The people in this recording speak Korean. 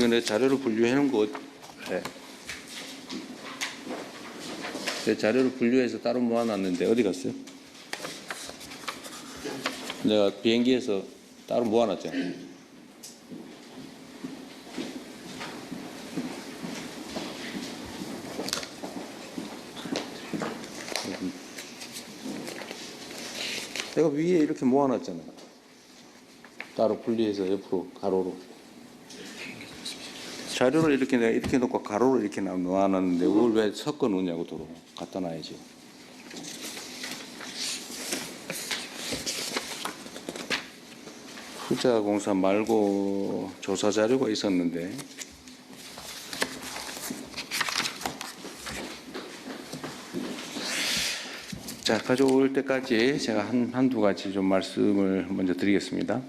이거 내 자료로 분류해 놓은 거 네. 내 자료를 분류해서 따로 모아놨는데 어디 갔어요? 내가 비행기에서 따로 모아놨잖아. 내가 위에 이렇게 모아놨잖아. 따로 분리해서 옆으로 가로로. 자료를 이렇게 내가 이렇게 놓고 가로로 이렇게 놔- 놓아놨는데 그걸 왜 섞어 놓냐고 도로 갖다 놔야지. 후자 공사 말고 조사 자료가 있었는데 자 가져올 때까지 제가 한 한두 가지 좀 말씀을 먼저 드리겠습니다.